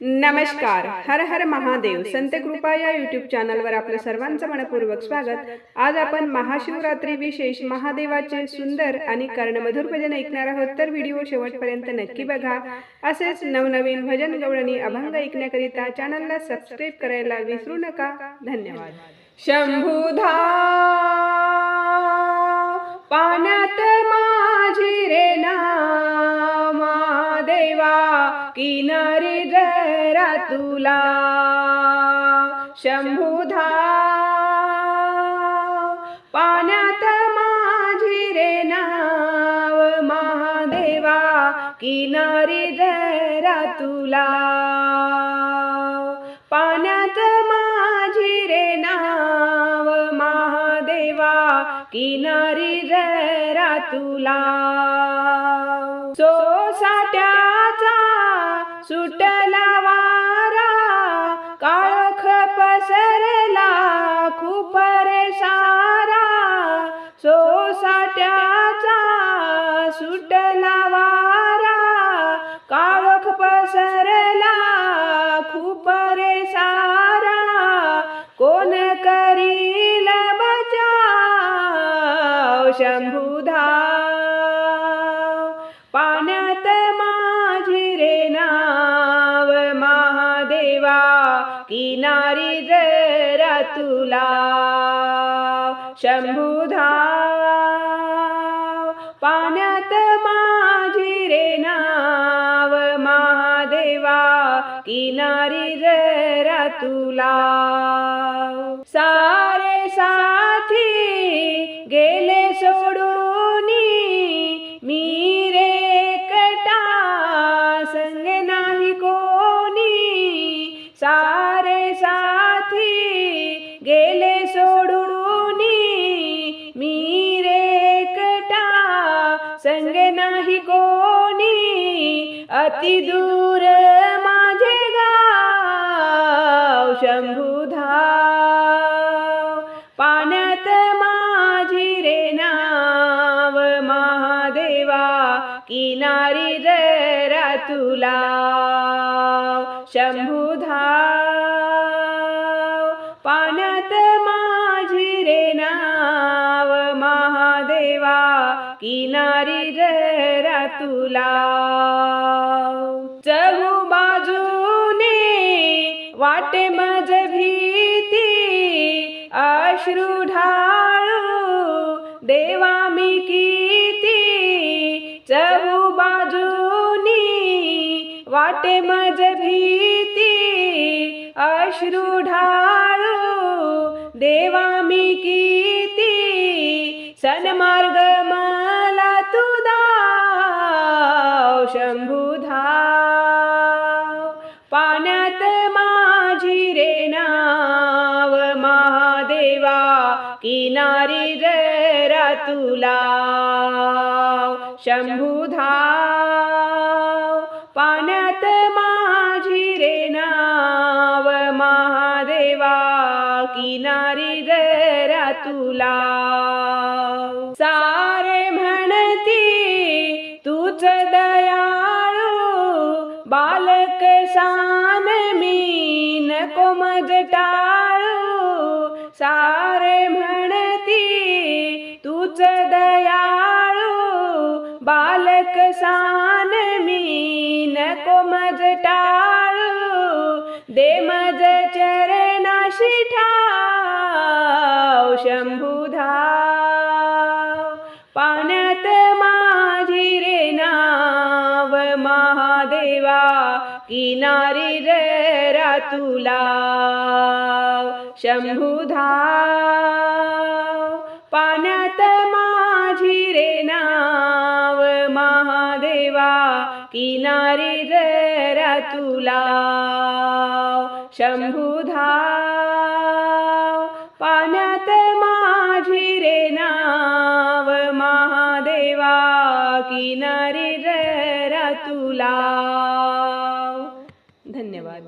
नमस्कार. हर हर महादेव. संत कृपा या युट्यूब चॅनलवर आपलं सर्वांचं मनपूर्वक स्वागत. आज आपण महाशिवरात्री विशेष महादेवाचे सुंदर आणि कर्णमधुर भजन ऐकणार आहोत. तर व्हिडिओ शेवटपर्यंत नक्की बघा. असेच नवनवीन भजन गवळणी अभंग ऐकण्याकरिता चॅनलला सबस्क्राईब करायला विसरू नका. धन्यवाद. शंभुधा पाण्यात माझी रे नामा देवा. किनारी तुला शंभुधा पाण्यात माझी रे नाव महादेवा किनारी जरा तुला पाण्यात माझी रे नाव महादेवा किनारी जरा तुला सोसाट्याचा सुटला वारा पसरला खूप रे सारा सोसाट्याचा सुटला वारा. काळख पसरला खूप रे सारा कोण करील बचाव? शम किनारी जरा तुला शंभुधा पाण्यात माझी रे नाव महादेवा किनारी जरा तुला. अति दूर माझे गाव शंभुधाव पाण्यात माझी रे नाव महादेवा किनारी जरा तुला. शंभुधाव पाण्यात माझी रे नाव महादेवा किनारी तुला. चहू बाजूने वाटे मज भीती अश्रू ढाळू देवा मी किती. चहू बाजूनी वाटे मज भीती अश्रू ढाळू देवा मी किती. सन्मार्ग मा किनारी जरा तुला. शंभुधा पाण्यात माझी रे नाव महादेवा किनारी जरा तुला. सारे म्हणती तूच दयाळू बालक सान मी. नको मज टाळू. सारे म्हणती तूच दयाळू. बालक सान मी नको मज टाळू. दे मज चरणाशी ठाव शंभुधा पाण्यात माझी रे नाव महादेवा. किनारी जरा तुला. शंभुधा पाण्यात माझी रे नाव महादेवा किनारी जरा तुला. शंभुधा पाण्यात माझी रे नाव महादेवा किनारी जरा तुला. धन्यवाद